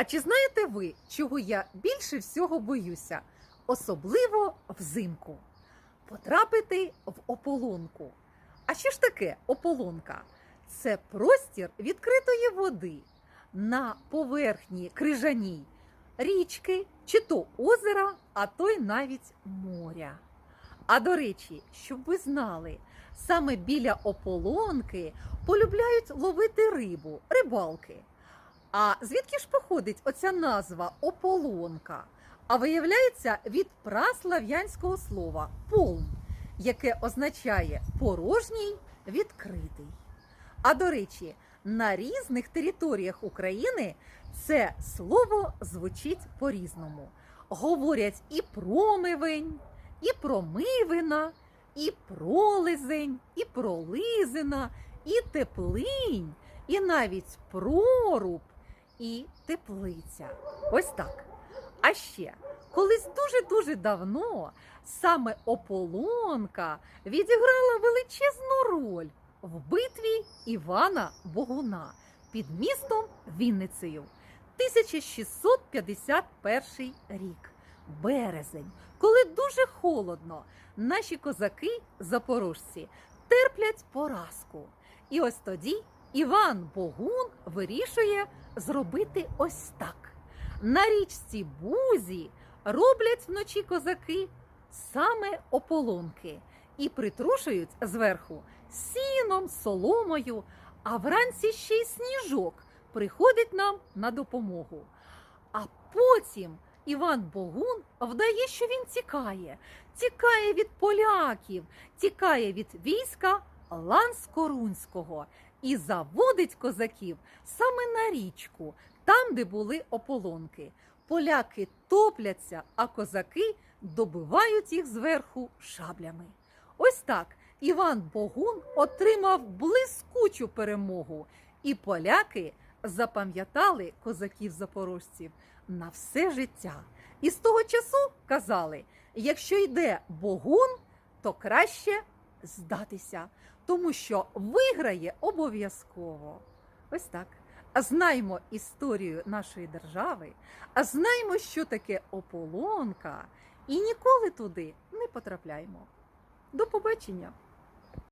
А чи знаєте ви, чого я більше всього боюся, особливо взимку? Потрапити в ополонку. А що ж таке ополонка? Це простір відкритої води на поверхні крижаній річки чи то озера, а то й навіть моря. А до речі, щоб ви знали, саме біля ополонки полюбляють ловити рибу, рибалки. А звідки ж походить оця назва ополонка? А виявляється від праслав'янського слова полм, яке означає порожній, відкритий. А до речі, на різних територіях України це слово звучить по-різному. Говорять і промивень, і промивина, і пролизень, і пролизина, і теплинь, і навіть проруб, і теплиця. Ось так. А ще колись дуже-дуже давно саме ополонка відіграла величезну роль в битві Івана Богуна під містом Вінницею. 1651 рік, березень, коли дуже холодно, наші козаки, запорожці, терплять поразку. І ось тоді Іван Богун вирішує зробити ось так. На річці Бузі роблять вночі козаки саме ополонки і притрушують зверху сіном, соломою, а вранці ще й сніжок приходить нам на допомогу. А потім Іван Богун вдає, що він тікає, тікає від поляків, тікає від війська Ланскорунського і заводить козаків саме на річку, там, де були ополонки. Поляки топляться, а козаки добивають їх зверху шаблями. Ось так Іван Богун отримав блискучу перемогу, і поляки запам'ятали козаків запорожців на все життя. І з того часу казали: якщо йде Богун, то краще здатися, тому що виграє обов'язково. Ось так. А знаємо історію нашої держави, а знаємо, що таке ополонка, і ніколи туди не потрапляємо. До побачення!